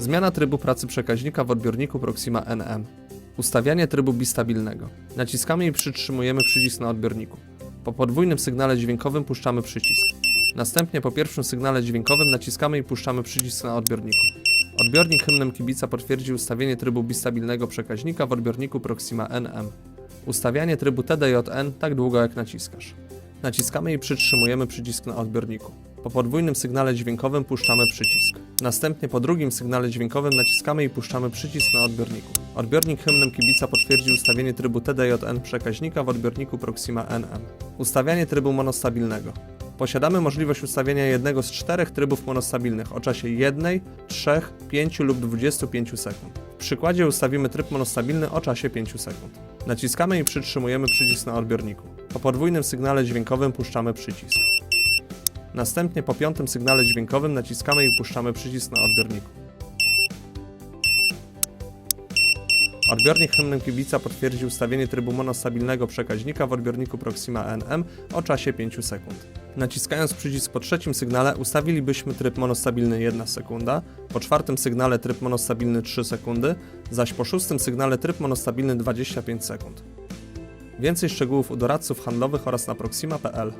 Zmiana trybu pracy przekaźnika w odbiorniku Proxima NM. Ustawianie trybu bistabilnego. Naciskamy i przytrzymujemy przycisk na odbiorniku. Po podwójnym sygnale dźwiękowym puszczamy przycisk. Następnie po pierwszym sygnale dźwiękowym naciskamy i puszczamy przycisk na odbiorniku. Odbiornik hymnem kibica potwierdzi ustawienie trybu bistabilnego przekaźnika w odbiorniku Proxima NM. Ustawianie trybu TDJN tak długo jak naciskasz. Naciskamy i przytrzymujemy przycisk na odbiorniku. Po podwójnym sygnale dźwiękowym puszczamy przycisk. Następnie po drugim sygnale dźwiękowym naciskamy i puszczamy przycisk na odbiorniku. Odbiornik hymnem kibica potwierdzi ustawienie trybu TDJN przekaźnika w odbiorniku Proxima NM. Ustawianie trybu monostabilnego. Posiadamy możliwość ustawienia jednego z czterech trybów monostabilnych o czasie 1, 3, 5 lub 25 sekund. W przykładzie ustawimy tryb monostabilny o czasie 5 sekund. Naciskamy i przytrzymujemy przycisk na odbiorniku. Po podwójnym sygnale dźwiękowym puszczamy przycisk. Następnie po piątym sygnale dźwiękowym naciskamy i puszczamy przycisk na odbiorniku. Odbiornik hymnem kibica potwierdzi ustawienie trybu monostabilnego przekaźnika w odbiorniku Proxima NM o czasie 5 sekund. Naciskając przycisk po trzecim sygnale ustawilibyśmy tryb monostabilny 1 sekunda, po czwartym sygnale tryb monostabilny 3 sekundy, zaś po szóstym sygnale tryb monostabilny 25 sekund. Więcej szczegółów u doradców handlowych oraz na proxima.pl.